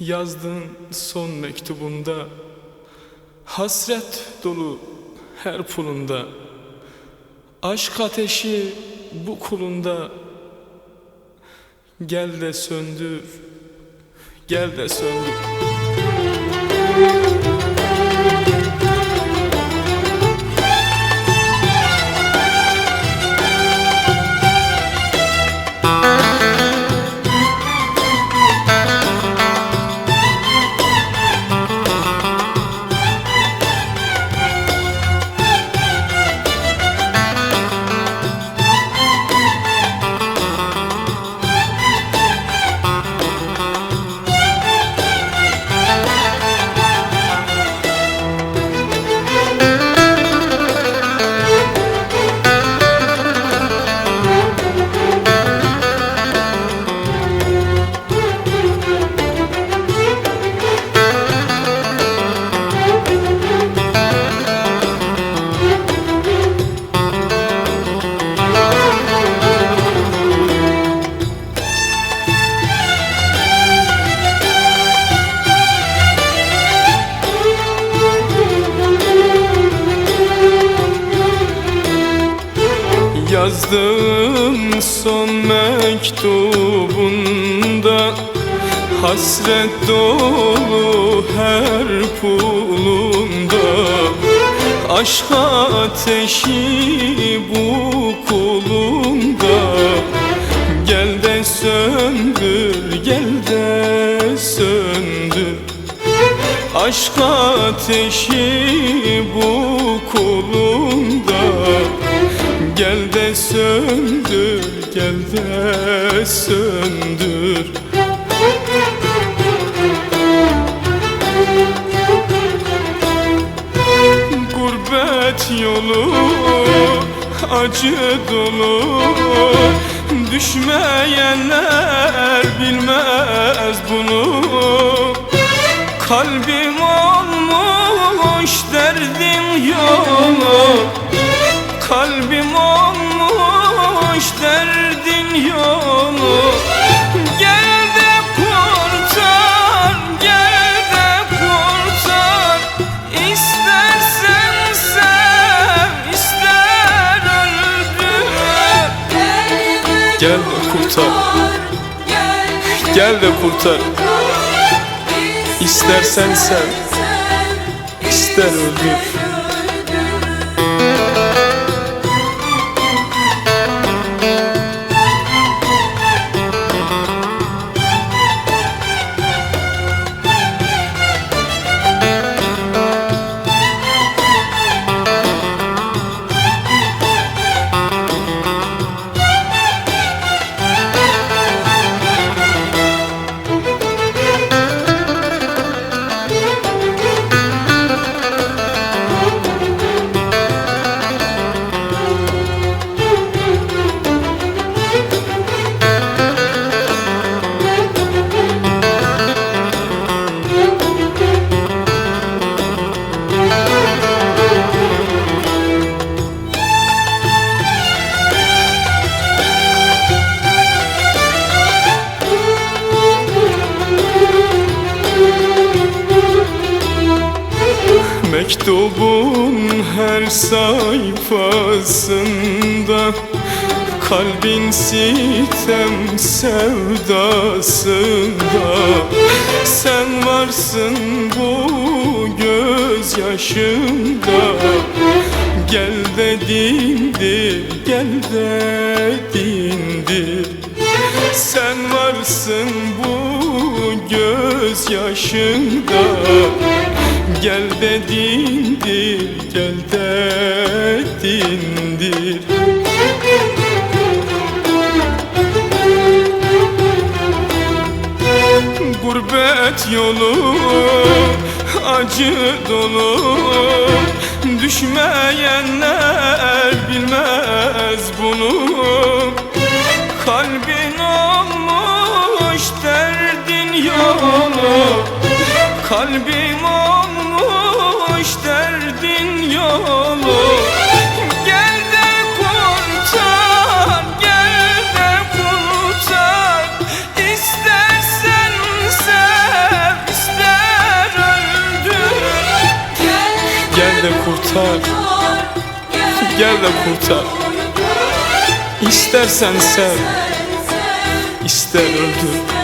Yazdığın son mektubunda Hasret dolu her pulunda Aşk ateşi bu kulunda Gel de söndür Gel de söndür Yazdığım son mektubunda. Hasret dolu her pulunda Aşk ateşi bu kulunda. Gel de söndür, gel de söndür. Aşk ateşi bu kulunda de söndür, gel de söndür. Gurbet yolu acı dolu Düşmeyenler bilmez bunu. Kalbim olmuş derdin yolu Gel de kurtar, gel de kurtar. İstersen sev, ister öldür Gel de kurtar, gel de kurtar. İstersen sev, ister öldür Mektubun her sayfasında Kalbin sitem sevdasında. Sen varsın bu gözyaşımda. Gel de dindir, gel de dindir Sen varsın bu gözyaşımda Gel de dindir, gel de dindir Gurbet yolu acı dolu. Düşmeyenler bilmez bunu. Kalbin olmuş derdin yolu. Kalbim olmuş kalmış derdin yolu. Gel de kurtar, gel de kurtar. İstersen sev, ister öldür. Gel, de kurtar, gel de kurtar. İstersen sev, ister öldür.